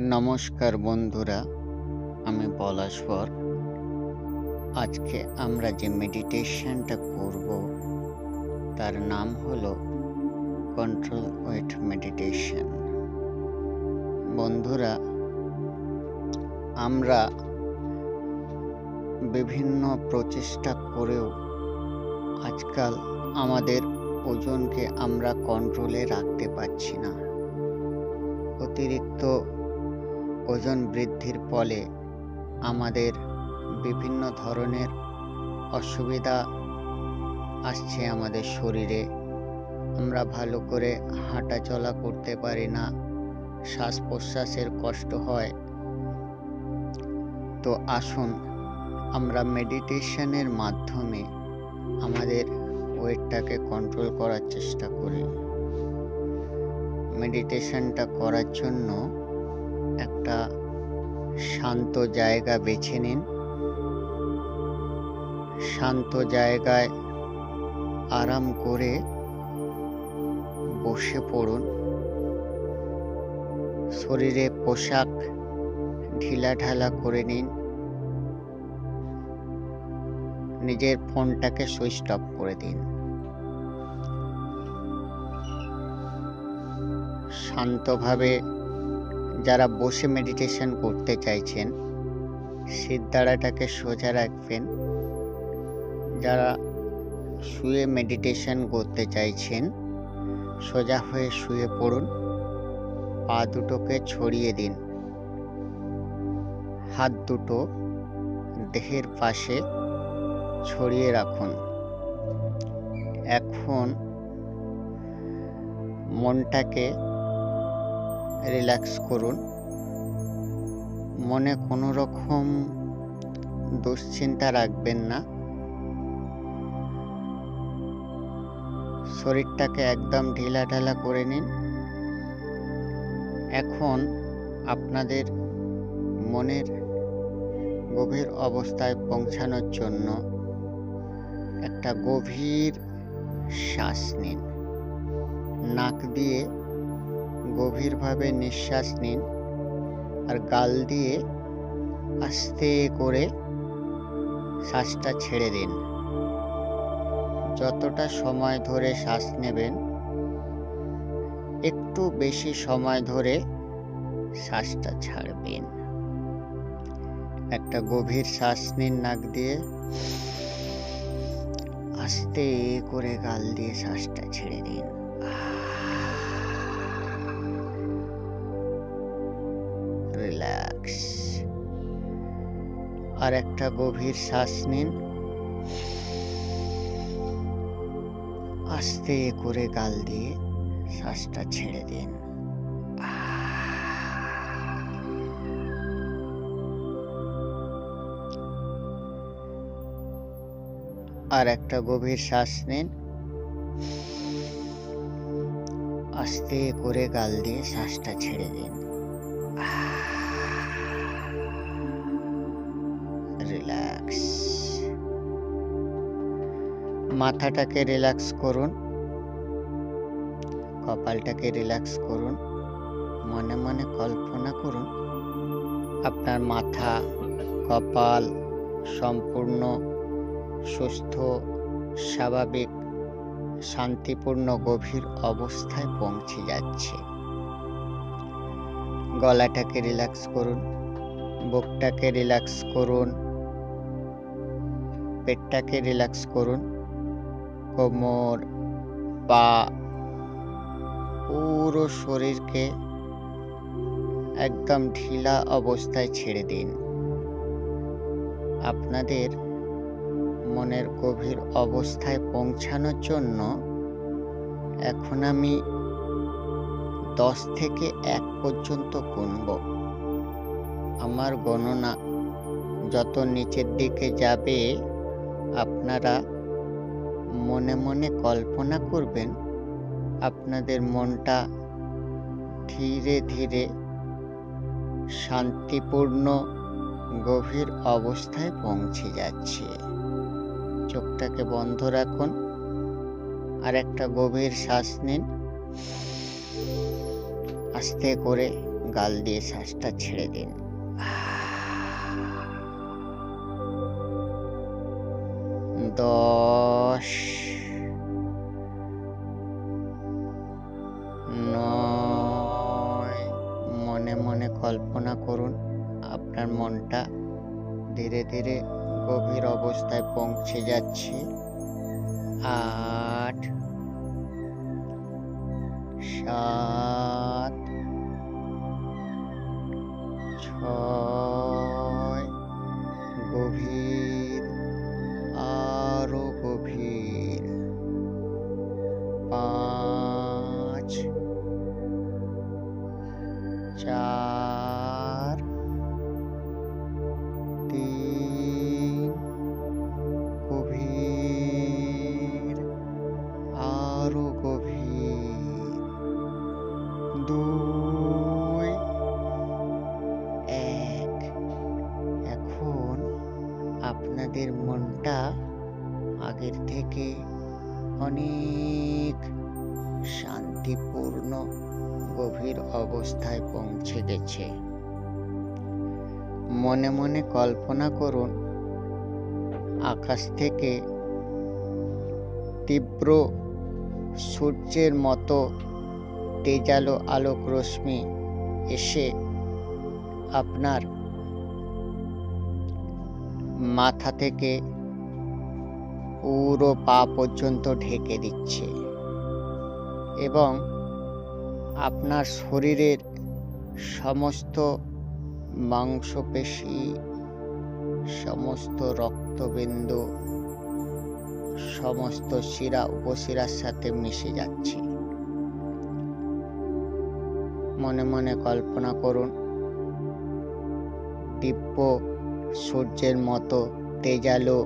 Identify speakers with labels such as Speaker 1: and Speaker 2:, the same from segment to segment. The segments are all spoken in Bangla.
Speaker 1: নমস্কার বন্ধুরা, আমি পলাশবর। আজকে আমরা যে মেডিটেশনটা করব, তার নাম হলো কন্ট্রোল ওয়েট মেডিটেশন বন্ধুরা, আমরা বিভিন্ন প্রচেষ্টা করেও আজকাল আমাদের ওজনকে আমরা কন্ট্রোলে রাখতে পারছি না। অতিরিক্ত ওজন বৃদ্ধির ফলে আমাদের বিভিন্ন ধরনের অসুবিধা আসছে আমাদের শরীরে। আমরা ভালো করে হাঁটা চলা করতে পারি না শ্বাস প্রশ্বাসের কষ্ট হয়। তো আসুন, আমরা মেডিটেশনের মাধ্যমে আমাদের ওয়েটটাকে কন্ট্রোল করার চেষ্টা করি। মেডিটেশনটা করার জন্য একটা শান্ত জায়গা বেছে নিন। শান্ত জায়গায় আরাম করে বসে পড়ুন। শরীরে পোশাক ঢিলা ঢালা করে নিন। নিজের ফোনটাকে সুইচ অফ করে দিন। শান্তভাবে যারা বসে মেডিটেশন করতে চাইছেন সিদ্ধারাটাকে সোজা রাখবেন। যারা শুয়ে মেডিটেশন করতে চাইছেন, সোজা হয়ে শুয়ে পড়ুন। পা দুটোকে ছড়িয়ে দিন। হাত দুটো দেহের পাশে ছড়িয়ে রাখুন। এখন মনটাকে রিল্যাক্স করুন। মনে কোনো রকম দুশ্চিন্তা রাখবেন না। শরীরটাকে একদম ঢিলা ঢালা করে নিন। এখন আপনাদের মনের গভীর অবস্থায় পৌঁছানোর জন্য একটা গভীর শ্বাস নিন। নাক দিয়ে গভীরভাবে নিঃশ্বাস নিন আর গাল দিয়ে আস্তে করে শ্বাসটা ছেড়ে দিন। যতটা সময় ধরে শ্বাস নেবেন, একটু বেশি সময় ধরে শ্বাসটা ছাড়বেন। একটা গভীর শ্বাস নিন নাক দিয়ে। আস্তে করে গাল দিয়ে শ্বাসটা ছেড়ে দিন। আর একটা গভীর শ্বাস নিন। আস্তে করে গাল দিয়ে শ্বাসটা ছেড়ে দিন। আর একটা গভীর শ্বাস নিন। আস্তে করে গাল দিয়ে শ্বাসটা ছেড়ে দিন। মাথাটাকে রিল্যাক্স করুন। কপালটাকে রিল্যাক্স করুন। মনে মনে কল্পনা করুন, আপনার মাথা, কপাল সম্পূর্ণ সুস্থ, স্বাভাবিক, শান্তিপূর্ণ, গভীর অবস্থায় পৌঁছে যাচ্ছে। গলাটাকে রিল্যাক্স করুন, বুকটাকে রিল্যাক্স করুন, পেটটাকে রিল্যাক্স করুন। কোমর, পা পুরো শরীরকে একদম ঢিলা অবস্থায় ছেড়ে দিন। আপনাদের মনের গভীর অবস্থায় পৌঁছানোর জন্য এখন আমি দশ থেকে এক পর্যন্ত গুনব। আমার গণনা যত নিচের দিকে যাবে, আপনারা মনে মনে কল্পনা করবেন, আপনাদের মনটা ধীরে ধীরে শান্তিপূর্ণ, গভীর অবস্থায় পৌঁছে যাচ্ছে। চোখটাকে বন্ধ রাখুন, আর একটা গভীর শ্বাস নিন। আস্তে করে গাল দিয়ে শ্বাসটা ছেড়ে দিন। দশ নয়। মনে মনে কল্পনা করুন, আপনার মনটা ধীরে ধীরে গভীর অবস্থায় পৌঁছে যাচ্ছে। আট, সাত চার গভীর অবস্থায় পৌঁছে গেছে। মনে মনে কল্পনা করুন, আকাশ থেকে তীব্র সূর্যের মতো তেজালো আলোক রশ্মি এসে আপনার মাথা থেকে পুরো পা পর্যন্ত ঢেকে দিচ্ছে এবং আপনার শরীরের সমস্ত মাংসপেশি, সমস্ত রক্তবিন্দু, সমস্ত শিরা উপশিরার সাথে মিশে যাচ্ছে। মনে মনে কল্পনা করুন, দিব্য সূর্যের মতো তেজালো,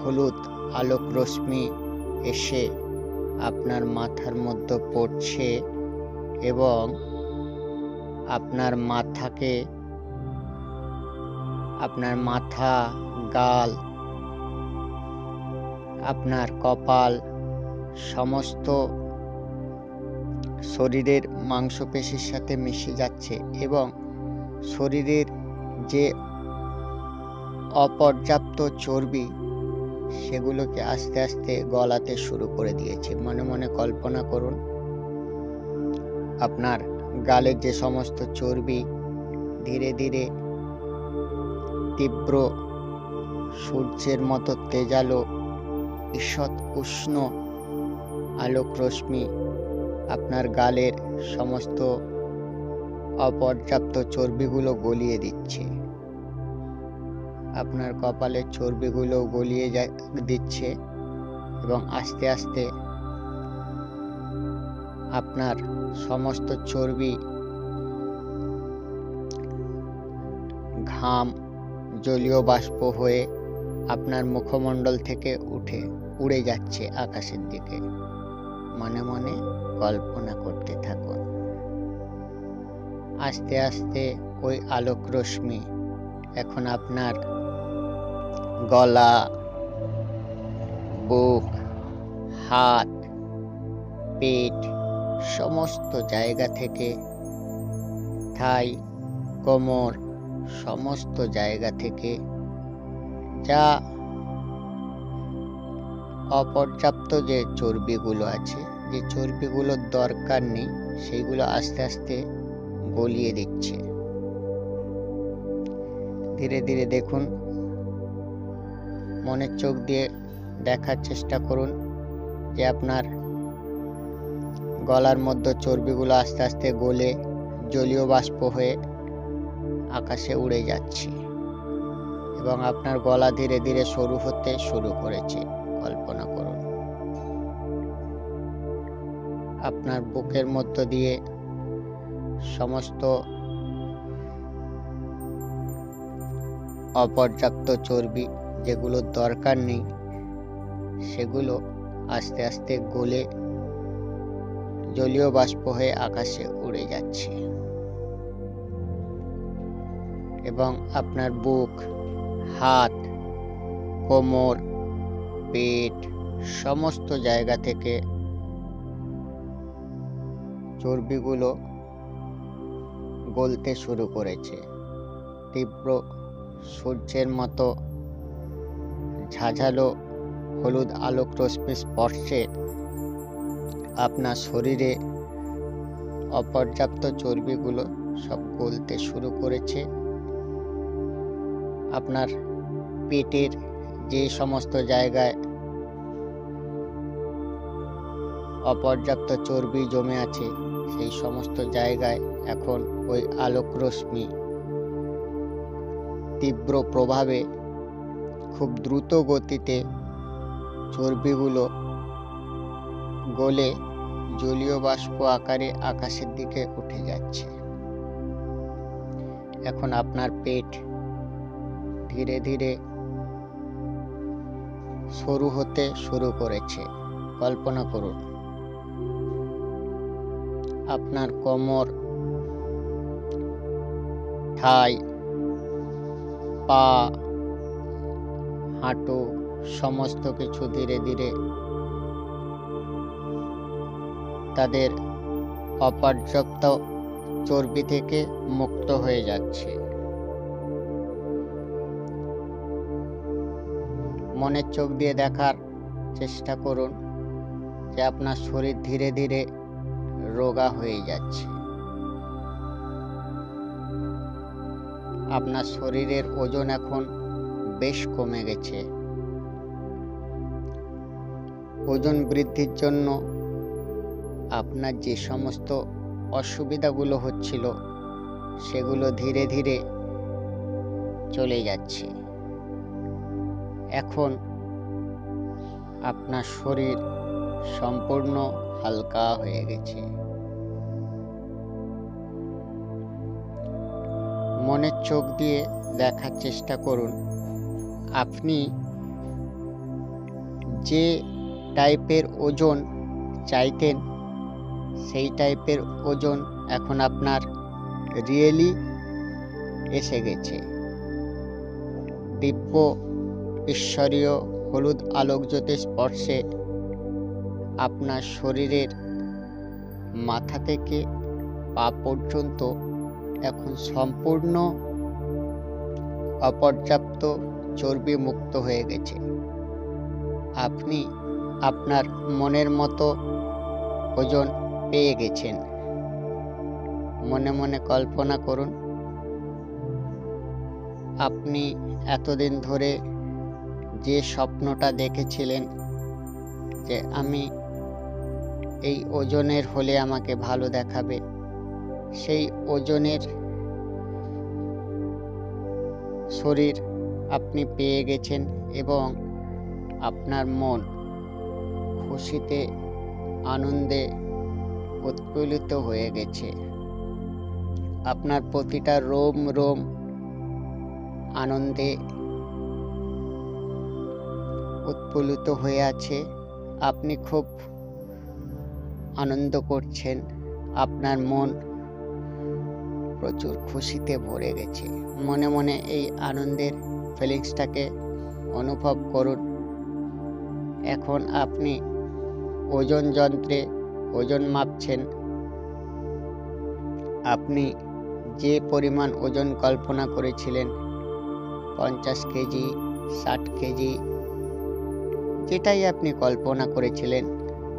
Speaker 1: হলুদ আলোক রশ্মি এসে আপনার মাথার মধ্যে পড়ছে এবং আপনার মাথাকে, আপনার মাথা, গাল, আপনার কপাল, সমস্ত শরীরের মাংসপেশির সাথে মিশে যাচ্ছে এবং শরীরের যে অপর্যাপ্ত চর্বি সেগুলোকে আস্তে আস্তে গলাতে শুরু করে দিয়েছে। মনে মনে কল্পনা করুন, আপনার গালের যে সমস্ত চর্বি ধীরে ধীরে তীব্র সূর্যের মতো তেজালো, ঈষৎ উষ্ণ আলোক রশ্মি আপনার গালের সমস্ত অপর্যাপ্ত চর্বিগুলো গলিয়ে দিচ্ছে। আপনার কপালের চর্বিগুলো গলিয়ে যা- দিচ্ছে এবং আস্তে আস্তে আপনার সমস্ত চর্বি, ঘাম, জলীয় বাষ্প হয়ে আপনার মুখমণ্ডল থেকে উঠে, উড়ে যাচ্ছে আকাশের দিকে। মনে মনে কল্পনা করতে থাকুন। আস্তে আস্তে ওই আলোক রশ্মি এখন আপনার গলা, বুক, হাত, পেট, সমস্ত জায়গা থেকে থাই কোমর, সমস্ত জায়গা থেকে, যা অপর্যাপ্ত যে চর্বিগুলো আছে, যে চর্বিগুলোর দরকার নেই সেইগুলো আস্তে আস্তে গলিয়ে দিচ্ছে। ধীরে ধীরে দেখুন মনের চোখ দিয়ে দেখার চেষ্টা করুন যে আপনার গলার মধ্যে চর্বিগুলো আস্তে আস্তে গলে জলীয় বাষ্প হয়ে আকাশে উড়ে যাচ্ছে এবং আপনার গলা ধীরে ধীরে সরু হতে শুরু করেছে। কল্পনা করুন। আপনার বুকের মধ্য দিয়ে সমস্ত অপর্যাপ্ত চর্বি যেগুলোর দরকার নেই, সেগুলো আস্তে আস্তে গলে জলীয় বাষ্প হয়ে আকাশে উড়ে যাচ্ছে। এবং আপনার বুক, হাত, কোমর, পেট, সমস্ত জায়গা থেকে চর্বিগুলো গলতে শুরু করেছে। তীব্র সূর্যের মতো ঝাঝালো হলুদ আলোক রশ্মি স্পর্শে আপনার শরীরে অপর্যাপ্ত চর্বিগুলো সব গলতে শুরু করেছে। আপনার পেটের যে সমস্ত জায়গায় অপর্যাপ্ত চর্বি জমে আছে, সেই সমস্ত জায়গায় এখন ওই আলোক রশ্মি তীব্র প্রভাবে খুব দ্রুত গতিতে চর্বিগুলো গলে জলীয় বাষ্প আকারে আকাশের দিকে উঠে যাচ্ছে। এখন আপনার পেট ধীরে ধীরে সরু হতে শুরু করেছে। কল্পনা করুন, আপনার কোমর, ঠাই, পা হাঁটু, সমস্ত কিছু ধীরে ধীরে তাদের অপর্যাপ্ত চর্বি থেকে মুক্ত হয়ে যাচ্ছে। মনের চোখ দিয়ে দেখার চেষ্টা করুন যে আপনার শরীর ধীরে ধীরে রোগা হয়ে যাচ্ছে। আপনার শরীরের ওজন এখন বেশ কমে গেছে। ওজন বৃদ্ধির জন্য আপনার যে সমস্ত অসুবিধাগুলো হচ্ছিল, সেগুলো ধীরে ধীরে চলে যাচ্ছে। এখন আপনার শরীর সম্পূর্ণ হালকা হয়ে গেছে। মনের চোখ দিয়ে দেখার চেষ্টা করুন। আপনি যে টাইপের ওজন চাইতেন, সেই টাইপের ওজন এখন আপনার রিয়েলি এসে গেছে। দিব্য, ঈশ্বরীয় হলুদ আলোক জ্যোতি স্পর্শে আপনার শরীরের মাথা থেকে পা পর্যন্ত এখন সম্পূর্ণ অপর্যাপ্ত চর্বি মুক্ত হয়ে গেছে। আপনি আপনার মনের মতো ওজন পেয়ে গেছেন। মনে মনে কল্পনা করুন। আপনি এতদিন ধরে যে স্বপ্নটা দেখেছিলেন যে আমি এই ওজনের হলে আমাকে ভালো দেখাবে, সেই ওজনের শরীর আপনি পেয়ে গেছেন এবং আপনার মন খুশিতে, আনন্দে উৎফুল্লিত হয়ে গেছে। আপনার প্রতিটা রোম রোম আনন্দে উৎফুল্লিত হয়ে আছে। আপনি খুব আনন্দ করছেন। আপনার মন প্রচুর খুশিতে ভরে গেছে। মনে মনে এই আনন্দের ফিলিংসটাকে অনুভব করুন। এখন আপনি ওজন যন্ত্রে ওজন মাপছেন। আপনি যে পরিমাণ ওজন কল্পনা করেছিলেন, পঞ্চাশ কেজি, ষাট কেজি, যেটাই আপনি কল্পনা করেছিলেন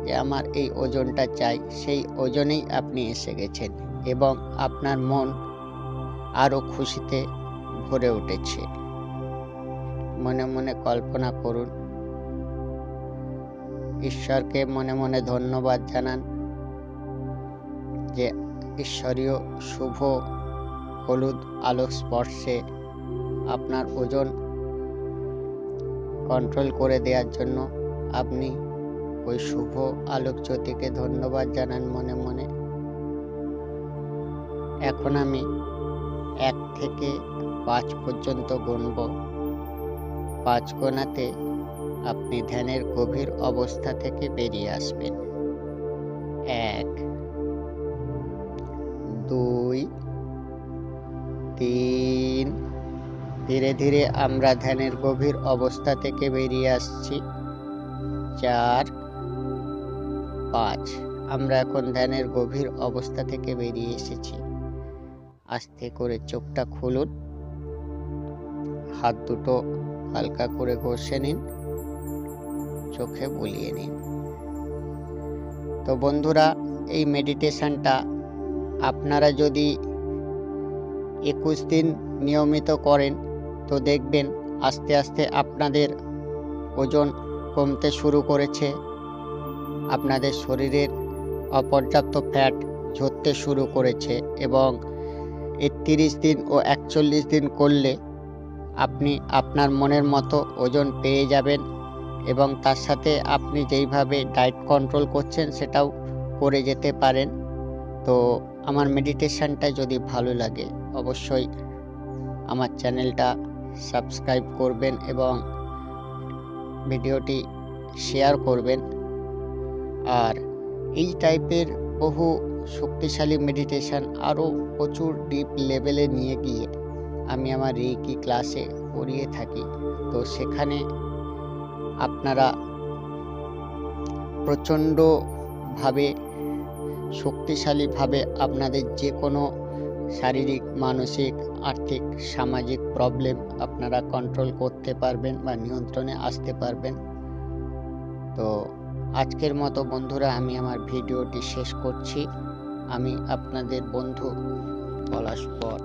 Speaker 1: যে আমার এই ওজনটা চাই, সেই ওজনেই আপনি এসে গেছেন এবং আপনার মন আরও খুশিতে ভরে উঠেছে। মনে মনে কল্পনা করুন। ঈশ্বরকে মনে মনে ধন্যবাদ জানান যে ঈশ্বরীয় শুভ হলুদ আলোক স্পর্শে আপনার ওজন কন্ট্রোল করে দেওয়ার জন্য আপনি ওই শুভ আলোক জ্যোতিকে ধন্যবাদ জানান মনে মনে। এখন আমি এক থেকে পাঁচ পর্যন্ত গুনব। পাঁচ গোনাতে আপনি ধ্যানের গভীর অবস্থা থেকে বেরিয়ে আসবেন। এক, দুই, তিন, ধীরে ধীরে আমরা ধ্যানের গভীর অবস্থা থেকে বেরিয়ে আসছি। চার, পাঁচ, আমরা এখন ধ্যানের গভীর অবস্থা থেকে বেরিয়ে এসেছি। আস্তে করে চোখটা খুলুন। হাত দুটো হালকা করে ঘষে নিন, চোখে বুলিয়ে নিন। তো বন্ধুরা, এই মেডিটেশনটা আপনারা যদি একুশ দিন নিয়মিত করেন, তো দেখবেন আস্তে আস্তে আপনাদের ওজন কমতে শুরু করেছে। আপনাদের শরীরের অপর্যাপ্ত ফ্যাট ঝরতে শুরু করেছে এবং তিরিশ দিন ও একচল্লিশ দিন করলে আপনি আপনার মনের মতো ওজন পেয়ে যাবেন এবং তার সাথে আপনি যেইভাবে ডায়েট কন্ট্রোল করছেন সেটাও করে যেতে পারেন। তো আমার মেডিটেশনটা যদি ভালো লাগে, অবশ্যই আমার চ্যানেলটা সাবস্ক্রাইব করবেন এবং ভিডিওটি শেয়ার করবেন। আর এই টাইপের বহু শক্তিশালী মেডিটেশন আরও প্রচুর ডিপ লেভেলে নিয়ে গিয়ে আমি আমার রেকি ক্লাসে করিয়ে থাকি। তো সেখানে আপনারা প্রচণ্ডভাবে, শক্তিশালীভাবে আপনাদের যে কোনো শারীরিক, মানসিক, আর্থিক, সামাজিক প্রবলেম আপনারা কন্ট্রোল করতে পারবেন বা নিয়ন্ত্রণে আসতে পারবেন। তো আজকের মতো বন্ধুরা আমি আমার ভিডিওটি শেষ করছি। আমি আপনাদের বন্ধু পলাশ পট